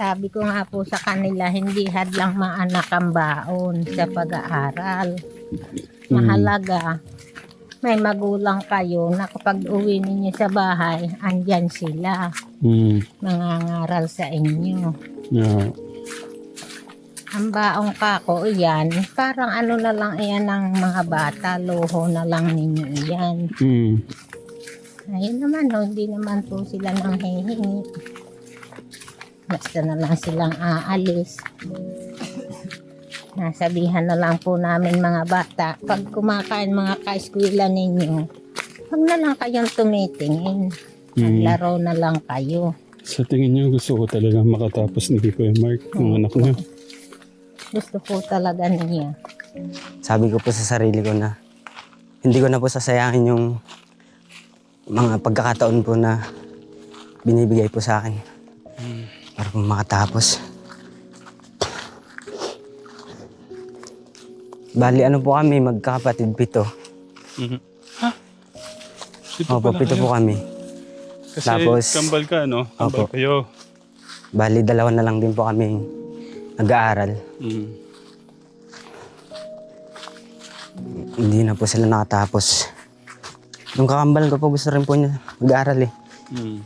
Sabi ko nga po sa kanila, hindi hadlang maanak ang baon sa pag-aaral. Mahalaga, may magulang kayo na kapag uwi ninyo sa bahay, andyan sila, Mm. mangangaral sa inyo. Yeah. Ang baong kako, iyan, parang ano na lang iyan ng mga bata, luho na lang ninyo iyan. Mm. Ayun naman, no, hindi naman po sila nang hihingi. Basta na lang silang aalis. Nasabihan na lang po namin mga bata, pag kumakain mga ka-eskwela ninyo, huwag na lang kayong tumitingin. Mm. Laro na lang kayo. Sa tingin niyo, gusto ko talaga makatapos ni Kuya Mark, yung anak niya. Gusto po talaga niya. Sabi ko po sa sarili ko na hindi ko na po sasayangin yung mga pagkakataon po na binibigay po sa akin makatapos. Bali, ano po kami, magkakapatid pito. Mhm. Ha? Ito Opo, pito kayo. po kami. Kasi Tapos- kambal ka, no? Kambal Opo. kayo. Bali, dalawa na lang din po kami nag-aaral. Mm. Hindi na po sila nakatapos. Yung kakambal ko po gusto rin po niya mag-aaral eh. Mm.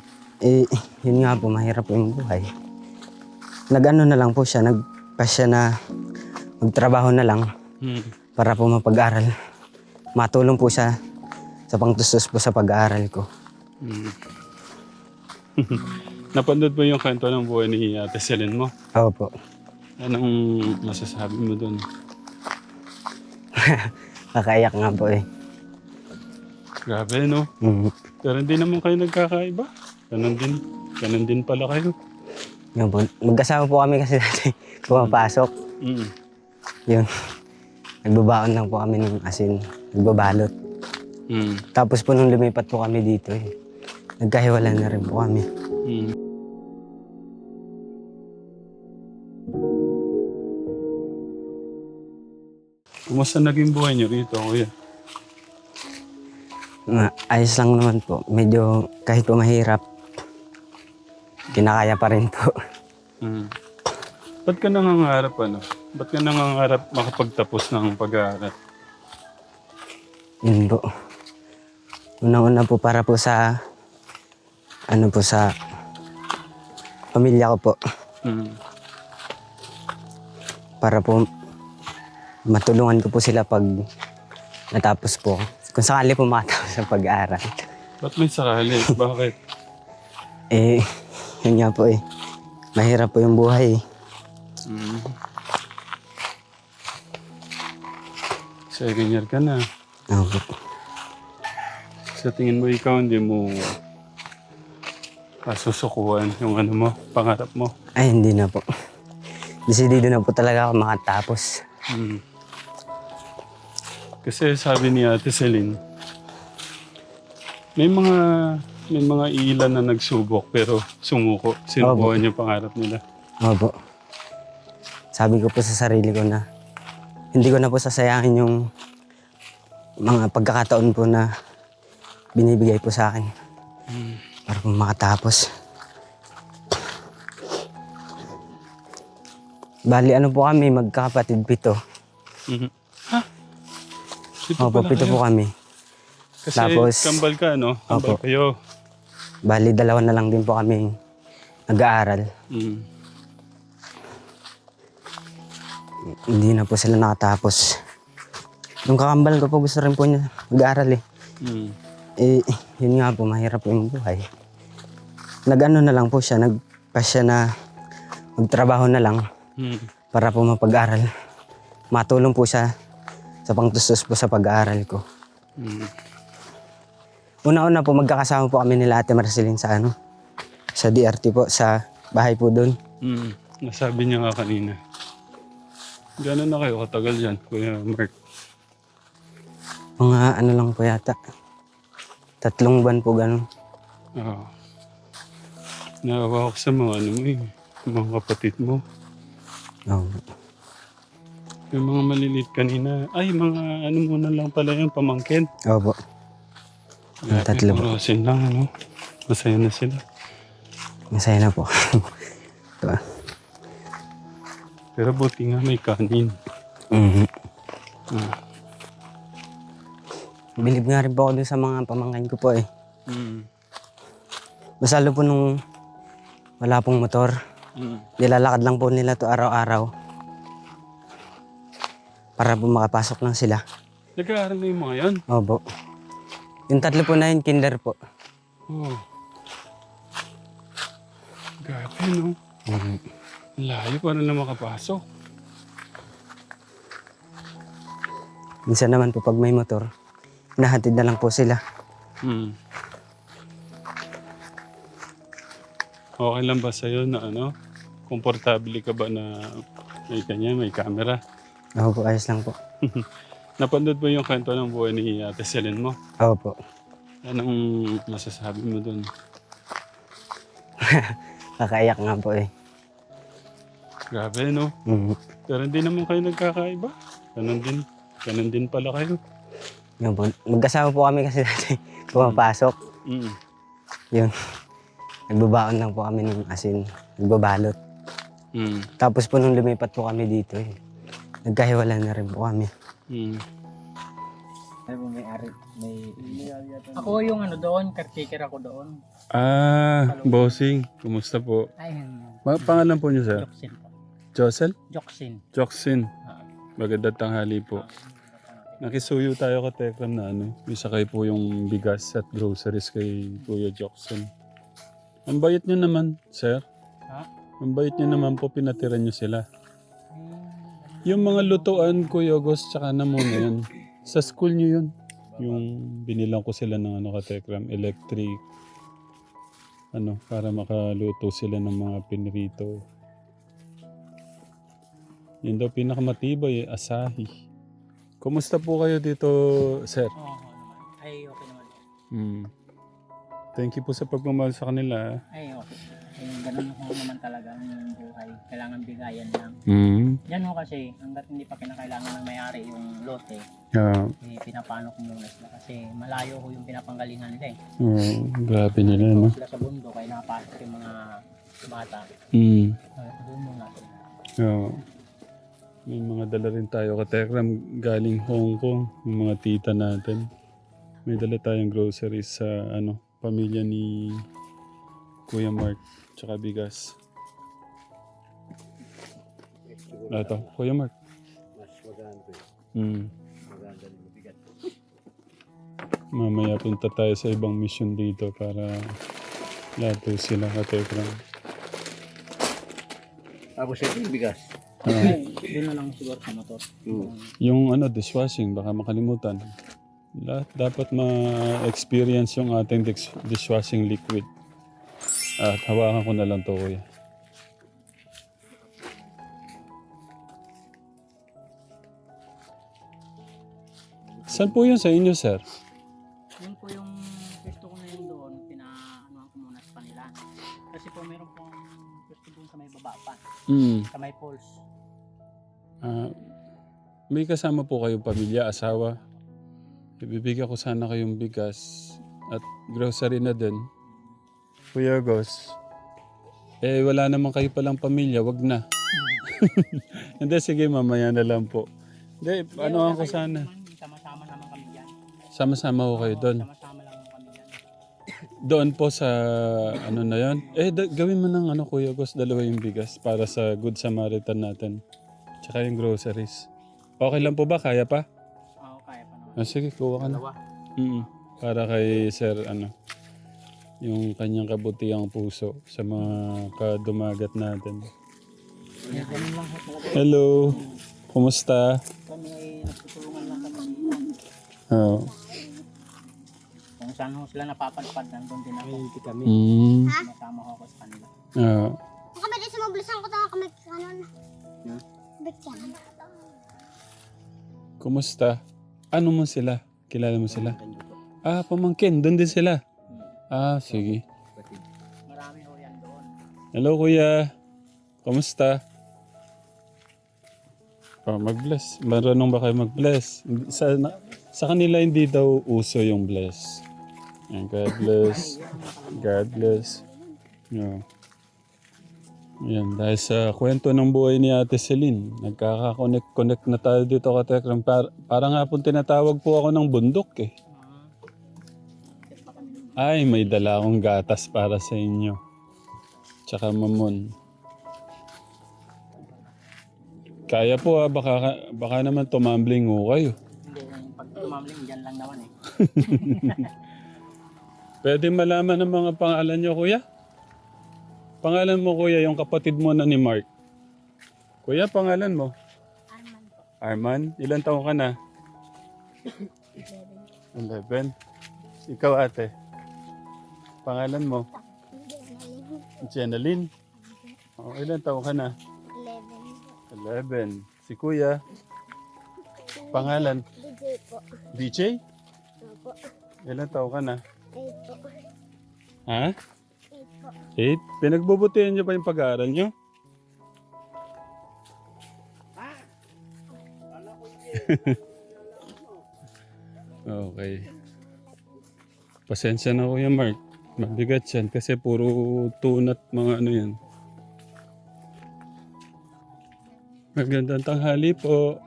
Eh, yun nga po, mahirap po yung buhay. Nag-ano na lang po siya, nagpa siya na magtrabaho na lang Mm. para po mapag-aral. Matulong po siya sa pangtustos po sa pag-aaral ko. Mm. Napanood mo yung kwento ng buhay ni Ate Celine mo? Oo po. Anong masasabi mo doon? Nakaiyak nga po eh. Grabe, no? Mm. Pero hindi naman kayo nagkakaiba. Ganun din. Ganun din pala kayo. Yun po. Magkasama po kami kasi dati pumapasok. Mm. Yun. Nagbabaon lang po kami ng asin. Nagbabalot. Mm. Tapos po nung lumipat po kami dito eh. Nagkahiwala na rin po kami. Mm. Kumusta naging buhay niyo rito, kuya? Na, ayos lang naman po. Medyo kahit po mahirap, kinakaya pa rin po. Mm. Ba't ka nangangarap, ano? Ba't ka nangangarap makapagtapos ng pag-aaral? Yun po. Una-una po para po sa, ano po sa, pamilya ko po. Mm. Para po matulungan ko po sila pag natapos po. Kung sakali po makatapos sa pag-aaral. Ba't may sakali? Bakit? Eh, yun nga po eh. Mahirap po yung buhay eh. Mm. Second year ka na. Po. Sa tingin mo ikaw, hindi mo kasusukuhan yung ano mo, pangarap mo. Ay, hindi na po. Desidido na po talaga ako makatapos. Mm. Kasi sabi ni Ate Celine, may mga may mga ilan na nagsubok pero sumuko. Sinukuha niya pangarap nila. Opo. Sabi ko po sa sarili ko na hindi ko na po sasayangin yung mga pagkakataon po na binibigay po sa akin Mm. para po makatapos. Bali, ano po kami, magkakapatid pito. Mhm. Ha? Ito Opo, pito kayo. po kami. Kasi Tapos- kambal ka, no? Kambal Opo. kayo. Bali, dalawa na lang din po kami nag-aaral. Mm. Hindi na po sila nakatapos. Yung kakambal ko po gusto rin po niya mag-aaral eh. Mm. Eh, yun nga po, mahirap po yung buhay. Nag-ano na lang po siya, nagpa siya na magtrabaho na lang Mm. para po mapag-aral. Matulong po siya sa pangtustos po sa pag-aaral ko. Mm. Una-una po, magkakasama po kami nila Ate Marceline sa ano, sa DRT po, sa bahay po doon. Mm. Nasabi niya nga kanina. Gano'n na kayo katagal dyan, Kuya Mark? Mga ano lang po yata, tatlong buwan po ganun. Oo. Naawa ko sa mga ano mo eh, mga kapatid mo. Oo. Yung mga maliliit kanina, ay mga ano muna lang pala yung pamangkin. Opo. Yung tatlo po. Puro asin lang, ano? Masaya na sila. Masaya na po. Ah. Pero buti nga may kanin. Mhm. Ah. Bilib nga rin po ako dun sa mga pamangkin ko po eh. Mm. Mas lalo po nung wala pong motor. Mm. Nilalakad lang po nila to araw-araw. Para po makapasok lang sila. Nag-aaral na yung mga yan. Opo. Yung tatlo po na yun, kinder po. Oh. Grabe, no? Mhm. Layo para na makapasok. Minsan naman po pag may motor, nahatid na lang po sila. Hmm. Okay lang ba sa'yo na ano? Komportable ka ba na may kanya, may camera? Opo, ayos lang po. Napanood mo yung kanto ng buhay ni Ate Selen mo? Opo. Anong masasabi mo dun? Kakaiyak nga po eh. Grabe, no? Mhm. Pero hindi naman kayo nagkakaiba. Ganon din. Ganon din pala kayo. Yun po. Magkasama po kami kasi dati pumapasok. Mm. Yun. Nagbabaon lang po kami ng asin. Nagbabalot. Mm. Tapos po nung lumipat po kami dito eh. Nagkahiwala na rin po kami. Mm. Ako yung ano doon, caretaker ako doon. Ah, bossing. Kumusta po? Ay, pangalan po niyo, sir? Joksin po. Josel? Joksin. Joksin. Ah. Magandang tanghali po. Nakisuyo tayo ka Tekram na ano. Kayo po yung bigas at groceries kay Kuya Joksin. Ang bayit nyo naman, sir. Ha? Ang bayit nyo naman po, pinatira nyo sila. Yung mga lutuan, Kuya August, tsaka na muna yun. Sa school nyo yun. Yung binilang ko sila ng ano ka Tekram, electric. Ano, para makaluto sila ng mga pinrito. Yun daw pinakamatibay, eh, asahi. Kumusta po kayo dito, sir? Oo, oo naman. Ay, okay naman. Mm. Thank you po sa pagmamahal sa kanila. Ay, okay. Ay, ganun ho naman talaga ang buhay. Kailangan bigayan lang. Mm. Yan ho kasi, hanggat hindi pa kinakailangan ng may-ari yung lote, Yeah. eh, pinapano ko muna sila. Kasi malayo ho yung pinapanggalingan nila eh. Oh, grabe nila, no? Sila sa bundo, kaya napasok yung mga bata. Mm. Uh, doon muna sila. Oo. May mga dala rin tayo ka Tekram galing Hong Kong, yung mga tita natin. May dala tayong groceries sa ano, pamilya ni Kuya Mark, tsaka bigas. Ah, Ito, Kuya Mark. Mm. Mamaya punta tayo sa ibang mission dito para lahat po sila ka Tekram. Tapos ito yung bigas. Ah. Doon na lang siguro sa motor. Yung ano, dishwashing, baka makalimutan. Lahat dapat ma-experience yung ating dish- dishwashing liquid. At hawakan ko na lang to, kuya. Saan po yun sa inyo, sir? Yun po yung gusto ko na yun doon, pinaanoan ko muna sa kanila. Kasi po meron pong gusto doon sa may baba pa, Mm. sa may falls. Ah, may kasama po kayong pamilya, asawa. Ibibigyan ko sana kayong bigas at grocery na din. Kuya Gos. Eh, wala naman kayo palang pamilya, wag na. Hindi, sige, mamaya na lang po. Hindi, ano ako sana. Sama-sama naman kami dyan. Sama-sama ko kayo doon. Sama-sama lang kami dyan. Doon po sa, ano na yon. Eh, da- gawin mo ng ano, Kuya Gos, dalawa yung bigas para sa Good Samaritan natin. Tsaka yung groceries. Okay lang po ba? Kaya pa? Oo, kaya pa naman. Ah, sige, kuha ka na. Dalawa. Mm. Para kay Sir, ano, yung kanyang kabutihang puso sa mga kadumagat natin. Yeah. Hello, kumusta? Kami ay nagtutulungan lang kami. Oh. Kung saan ho sila napapadpad, nandun din ako. kami. Mm. Sumasama ho ako sa kanila. Ah. Kami din sa mablisan ko tayo kami kanon. Bigyan. Kumusta? Ano mo sila? Kilala mo sila? Ah, pamangkin. Doon din sila. Ah, sige. Marami ho yan doon. Hello, kuya. Kumusta? Oh, mag-bless. Marunong ba kayo mag-bless? Sa, na- sa kanila hindi daw uso yung bless. Ayan, God bless. God bless. Yeah. Yan, dahil sa kwento ng buhay ni Ate Celine, nagkaka-connect-connect na tayo dito ka Tekram. Par- parang nga po tinatawag po ako ng bundok eh. Ay, may dala akong gatas para sa inyo. Tsaka mamon. Kaya po ah, baka, baka naman tumambling ho kayo. Hindi, pag tumamling, dyan lang naman eh. Pwede malaman ng mga pangalan nyo, kuya? Pangalan mo, kuya, yung kapatid mo na ni Mark. Kuya, pangalan mo? Arman. Ilan taong ka na? 11. Ikaw, ate. Pangalan mo? Jenaline. Oh, ilan taong ka na? 11. Si kuya? Pangalan? DJ po. DJ? Opo. Ilan taong ka na? Eight po. Ha? Eight po. Eight? Pinagbubutihan niyo ba yung pag-aaral niyo? okay. Pasensya na Kuya Mark. Mabigat yan kasi puro tunat mga ano yan. Magandang tanghali po.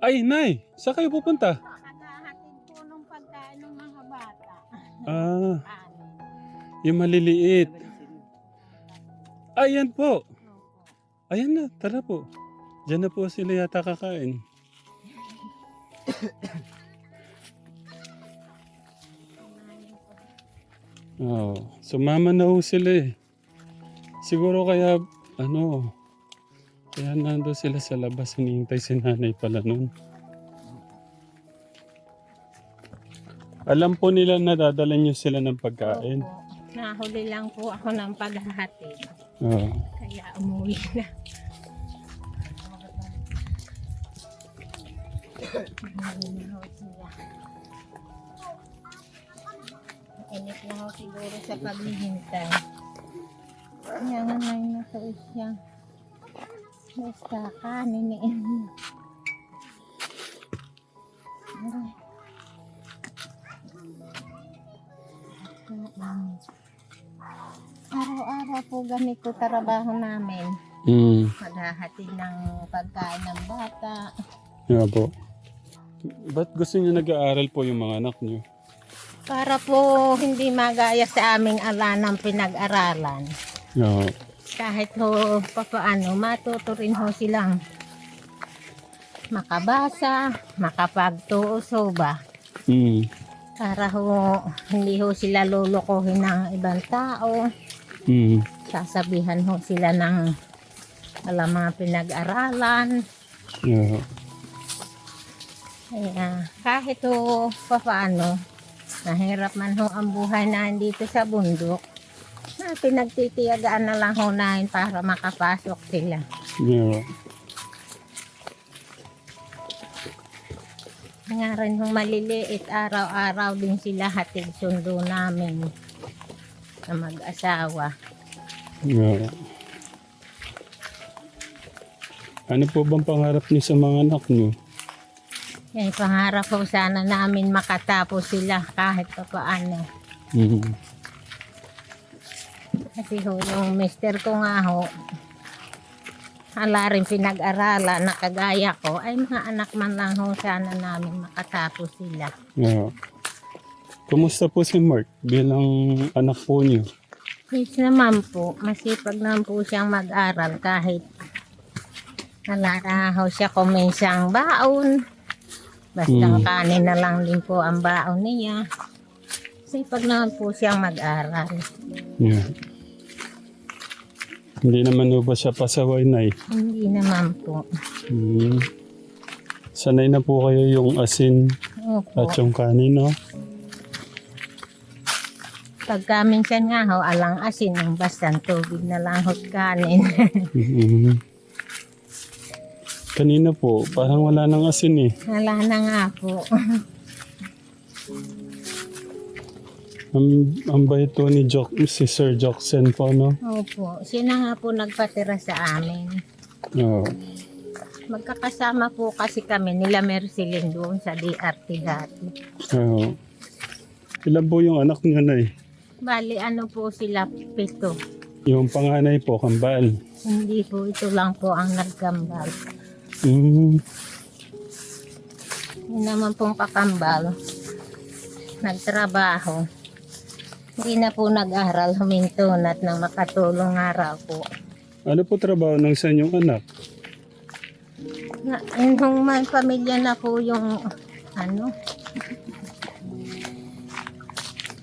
Ay, Nay! Saan kayo pupunta? Naghahatid po ng pagkain ng mga bata. Ah, yung maliliit. Ayan po. Ayan na, tara po. Diyan na po sila yata kakain. oh, sumama na ho sila eh. Siguro kaya, ano, kaya nando sila sa labas, hinihintay si nanay pala nun. Alam po nila na dadala niyo sila ng pagkain. Opo. Nahuli lang po ako ng paghahatid. Oo. Kaya umuwi na. Umuwi na sila. Init na ho siguro sa paghihintay. Kaya nga may nasa siya. Basta kaniniin. Aray. Mm. Araw-araw po ganito trabaho namin. Mm. Maghahatid ng pagkain ng bata. Nga po. Ba't gusto niyo nag-aaral po yung mga anak niyo? Para po hindi magaya sa aming ala ng pinag-aralan. Oo. Kahit ho papaano, matuto rin ho silang makabasa, makapagtuuso ba. Mm. Para ho hindi ho sila lulukuhin ng ibang tao. Mm. Sasabihan ho sila ng alam mga pinag-aralan. Yeah. Kaya kahit ho papaano, nahirap man ho ang buhay na dito sa bundok, na pinagtitiyagaan na lang ho namin para makapasok sila. Yeah. Nga rin ho maliliit, araw-araw din sila hatid sundo namin na mag-asawa. Yeah. Ano po bang pangarap niyo sa mga anak niyo? Kaya pangarap ho sana namin makatapos sila kahit pa paano. Mm. Kasi ho, yung mister ko nga ho, hala rin pinag-aralan na kagaya ko, ay mga anak man lang ho sana namin makatapos sila. Yeah. Kumusta po si Mark bilang anak po niyo? Yes naman po, masipag naman po siyang mag-aral kahit nalarahaw siya kuminsang baon. Basta Mm. kanin na lang din po ang baon niya. Sipag naman po siyang mag-aral. Yeah. Hindi naman po ba siya pasaway na Hindi naman po. Mm. Sanay na po kayo yung asin Opo. at yung kanin, no? Pagka minsan nga ho, alang asin, ang bastang tubig na lang ho kanin. Mhm. Kanina po, parang wala nang asin eh. Wala na nga po. Ang, ang bait po ni Jock, si Sir Jocksen po, no? Opo, siya na nga po nagpatira sa amin. Oo. Magkakasama po kasi kami nila Merceline doon sa DRT dati. Oo. Ilan po yung anak niyo na? Bali, ano po sila, pito. Yung panganay po, kambal. Hindi po, ito lang po ang nagkambal. Mm. Yun naman pong kakambal. Nagtrabaho. Hindi na po nag-aral, humintunat ng makatulong araw po. Ano po trabaho ng sa inyong anak? Na, yun hong may pamilya na po yung ano,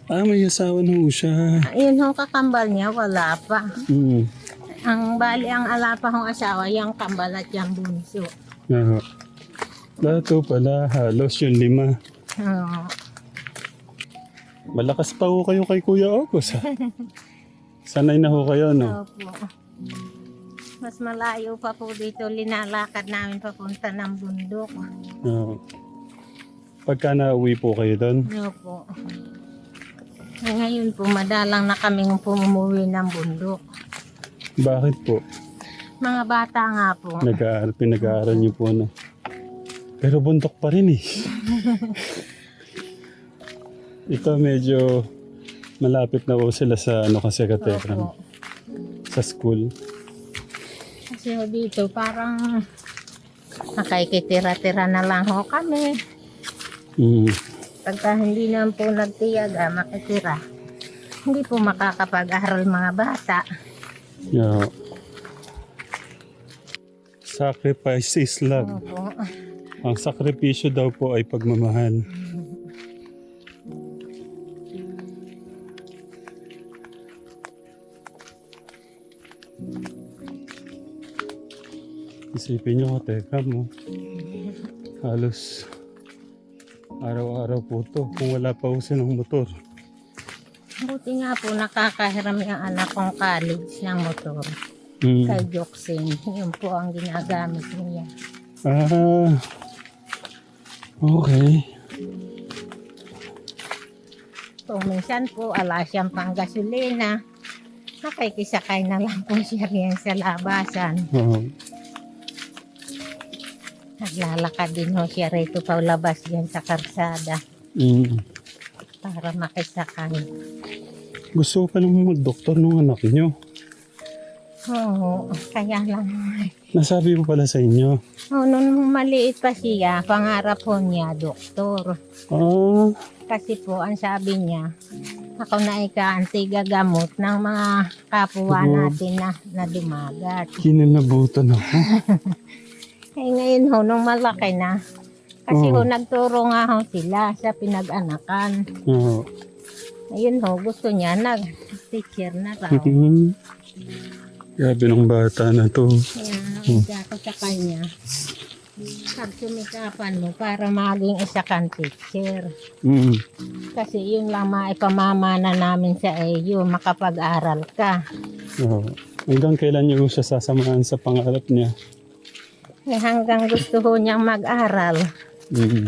Ah, may asawa na po siya. yun hong kakambal niya, wala pa. Mm. Ang bali ang ala pa hong asawa, yung kambal at yung bunso. Ah. Lahat po pala, halos yung lima. Oo. Malakas pa ho kayo kay Kuya August. ha? Sanay na ho kayo, no? Opo. Mas malayo pa po dito, linalakad namin papunta ng bundok. Oo. Pagka nauwi po kayo doon, Opo. Eh, Ngayon po, madalang na kaming pumuwi ng bundok. Bakit po? Mga bata nga po. Nag-aaral, pinag-aaral niyo po, no? Pero bundok pa rin eh. Ito medyo malapit na po sila sa ano kasi katekram. Opo. Sa school. Kasi ho dito, parang nakikitira-tira na lang ho kami. Mm. Pagka hindi naman po nagtiyaga, makitira. Hindi po makakapag-aral mga bata. Yeah. Sacrifice is love. Opo. Ang sakripisyo daw po ay pagmamahal. Isipin nyo ka, teka mo. Halos araw-araw po to kung wala pa silang motor. Buti nga po nakakahiram yung anak kong college ng motor. Mm. Kay Joxin. Yun po ang ginagamit niya. Ah, okay. Kung minsan po, ala siyang panggasolina. Nakikisakay na lang po siya riyan sa labasan. Oo. Naglalakad din ho siya rito pa labas diyan sa karsada Mm. Para makisakay. Gusto ko pa ng doktor ng anak niyo. Oo, kaya lang. Nasabi ko pala sa inyo. Oh, nung maliit pa siya, pangarap po niya, doktor. Ah, Kasi po, ang sabi niya, ako na ika-anti gagamot ng mga kapwa Oo. natin na, na dumagat. kininabutan ako. Eh ngayon ho, nung malaki na, kasi ho, nagturo nga ho sila sa pinag-anakan. Oo. Ayun ho, gusto niya, nag-teacher na raw. Mhm. Grabe ng bata na to. Kaya isa ko sa kanya, pag sumikapan mo para maging isa kang teacher. Mm. Kasi yun lang maipamamana namin sa iyo, makapag-aral ka. Oo. Hanggang kailan niyo siya sasamahan sa pangarap niya? Eh, hanggang gusto ho niyang mag-aral. Mm.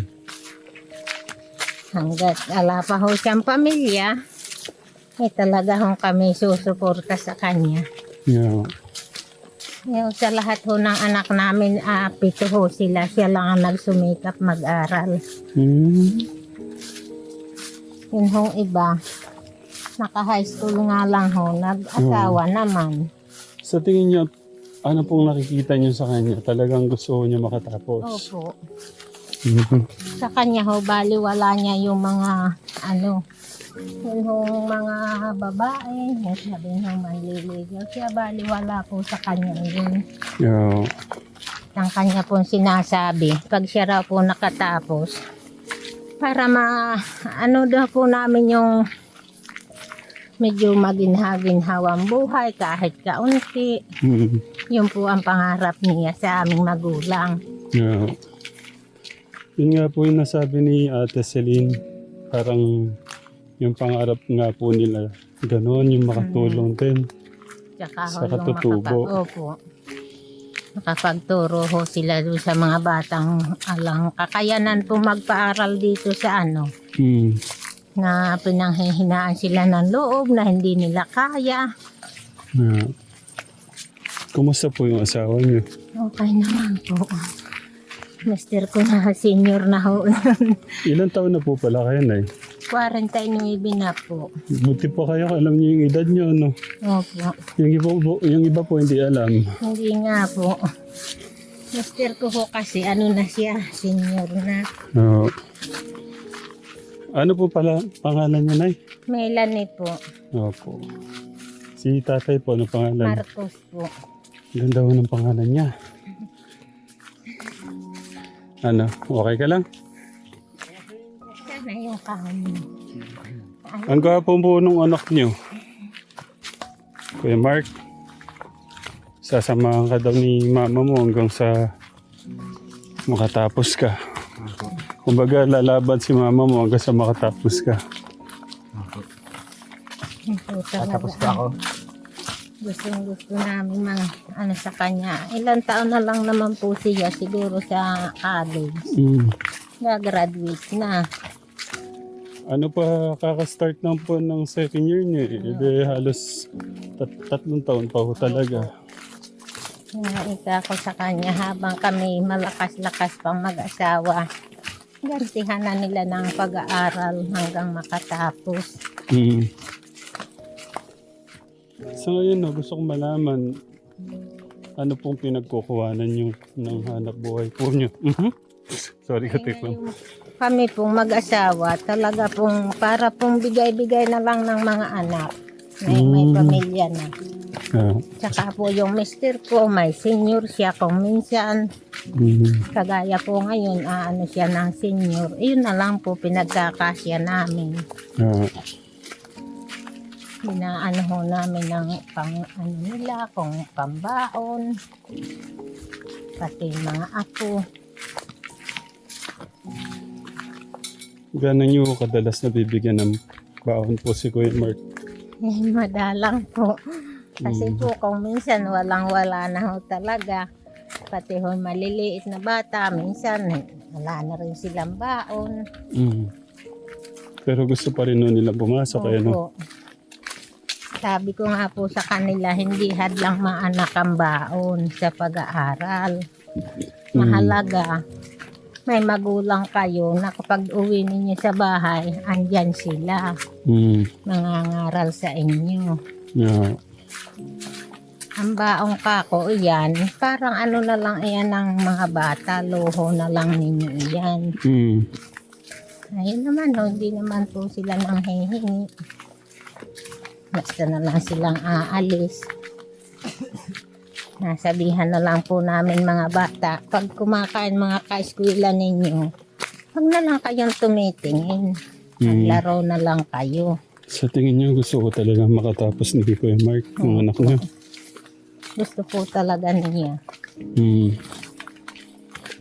Hanggat ala pa ho siyang pamilya, eh talaga hong kami susuporta sa kanya. Yeah. Yung sa lahat ho ng anak namin, ah, pito ho sila. Siya lang ang nagsumikap mag-aral. Mm. Yun hong iba, naka-high school nga lang ho, nag-asawa naman. Sa tingin niyo, ano pong nakikita niyo sa kanya? Talagang gusto niya makatapos. Opo. Sa kanya ho, baliwala niya yung mga, ano, yun hong mga babae, yung sabi nyo manliligaw. Siya baliwala po sa kanya yun. Yeah. Ang kanya pong sinasabi, pag siya raw po nakatapos, para ma, ano daw po namin yung medyo maginhawang buhay kahit kaunti. Mhm. Yun po ang pangarap niya sa aming magulang. Yeah. Yun nga po yung nasabi ni Ate Celine. Parang yung pangarap nga po nila. Ganon, yung makatulong din. Tsaka Sa ho yung katutubo. makapag- Opo. Nakapagturo ho sila doon sa mga batang alang kakayanan po magpaaral dito sa ano Mm. na pinanghihinaan sila ng loob na hindi nila kaya. Yeah. Kumusta po yung asawa niyo? Okay naman po. Mister ko na senior na ho. Ilan taon na po pala kayo, Nay? 49 na po. Buti po kayo, alam niyo yung edad niyo, no? Opo. Yung iba po, yung iba po hindi alam. Hindi nga po. Mister ko po kasi ano na siya, senior na. Oo. Ano po pala pangalan niya, Nay? Melanie po, Opo. Si tatay po, ano pangalan? Marcos po. Ganda ho ng pangalan niya. Ano, okay ka lang? Sana yung kami. Ang gwapo po nung anak niyo. Kuya Mark, sasamahan ka daw ni mama mo hanggang sa makatapos ka. Kumbaga, lalaban si mama mo hanggang sa makatapos ka. Tapos po ako. Gustong gusto namin mga ano sa kanya. Ilang taon na lang naman po siya siguro sa college. Mm. Gagraduate na. Ano pa, kakastart lang po ng second year niya. eh. Edi halos tat- tatlong taon pa ho talaga. Naika ko sa kanya habang kami malakas-lakas pang mag-asawa. Gantihan na nila ng pag-aaral hanggang makatapos. Mm. So ngayon, no, gusto kong malaman ano pong pinagkukuhanan nyo ng hanap buhay po nyo. Mhm. Sorry, katik lang. Kami pong mag-asawa, talaga pong para pong bigay-bigay na lang ng mga anak. May, may Mm. pamilya na. Ah, Tsaka po yung mister ko, may senior siya kung minsan. mhm. Kagaya po ngayon, aano siya ng senior. Yun na lang po pinagkakasya namin. Ah, Binaano ho namin ng pang ano nila, kung pambaon. Pati mga apo. Gano'n nyo kadalas nabibigyan ng baon po si Kuya Mark? Eh, madalang po. Kasi Mm. po kung minsan walang-wala na ho talaga. Pati ho maliliit na bata, minsan wala na rin silang baon. Mm. Pero gusto pa rin nun nila pumasok, kaya no? Opo. Sabi ko nga po sa kanila, hindi hadlang maanak ang baon sa pag-aaral. Mahalaga, may magulang kayo na kapag uwi ninyo sa bahay, andyan sila, Mm. nangangaral sa inyo. Yeah. Ang baong kako, iyan, parang ano na lang iyan ng mga bata, loho na lang ninyo iyan. Mm. Ayun naman, ho, hindi naman po sila nang hihingi. Basta na lang silang aalis. Nasabihan na lang po namin mga bata, pag kumakain mga ka-eskwela ninyo, huwag na lang kayong tumitingin. Mm. Maglaro na lang kayo. Sa tingin niyo, gusto ko talaga makatapos ni Kuya Mark, yung anak niya. Gusto po talaga niya. Mm.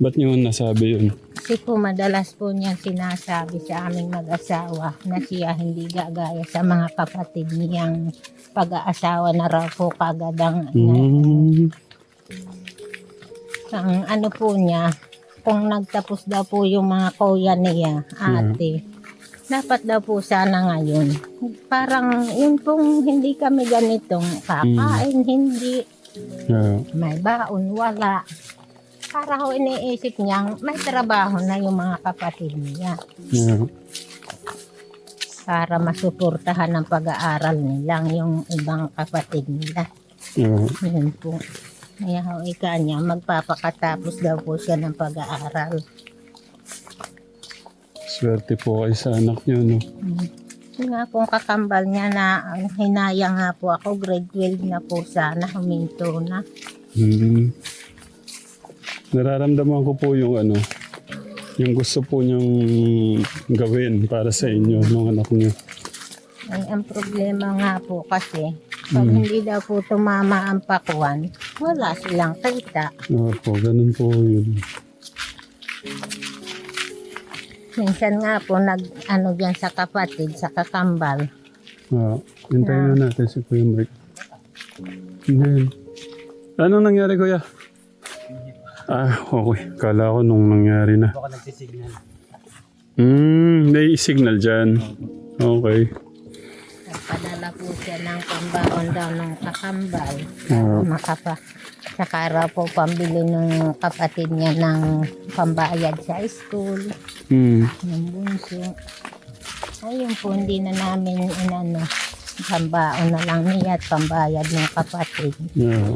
Ba't niyo nasabi yun? Kasi po madalas po niya sinasabi sa aming mag-asawa na siya hindi gagaya sa mga kapatid niyang pag-aasawa na raw po kagad ang Mm. ang ano po niya, kung nagtapos daw po yung mga kuya niya, ate, dapat daw po sana ngayon. Parang yun pong hindi kami ganitong kakain, hindi, Yeah. may baon, wala. Para ho iniisip niya, may trabaho na yung mga kapatid niya Yeah. para masuportahan ang pag-aaral nilang yung ibang kapatid nila. Yeah. Yun po. Kaya ho, ika niya, magpapakatapos daw po siya ng pag-aaral. Swerte po kayo sa anak niyo, no? Yung nga pong kakambal niya na hinaya nga po ako, grade 12 na po sana, huminto na. Mm. Nararamdaman ko po yung ano, yung gusto po niyang gawin para sa inyo, ng anak niyo. Ay, ang problema nga po kasi, pag Mm. hindi daw po tumama ang pakuan, wala silang kita. Opo, ganun po yun. Minsan nga po, nag, ano dyan sa kapatid, sa kakambal, Ah, hintayin na natin si Kuya Mark. Yan. Anong nangyari, Kuya? Ah, okay. Kala ko nung nangyari na. Ako nagsisignal. Hmm, may signal dyan. Okay. nagpadala po siya ng pambaon daw ng kakambal. Ah, Makapa. Saka raw po pambili ng kapatid niya ng pambayad sa school, hmm. ng bunso. Ayun po, hindi na namin inano. Pambaon na lang niya at pambayad ng kapatid. Yeah.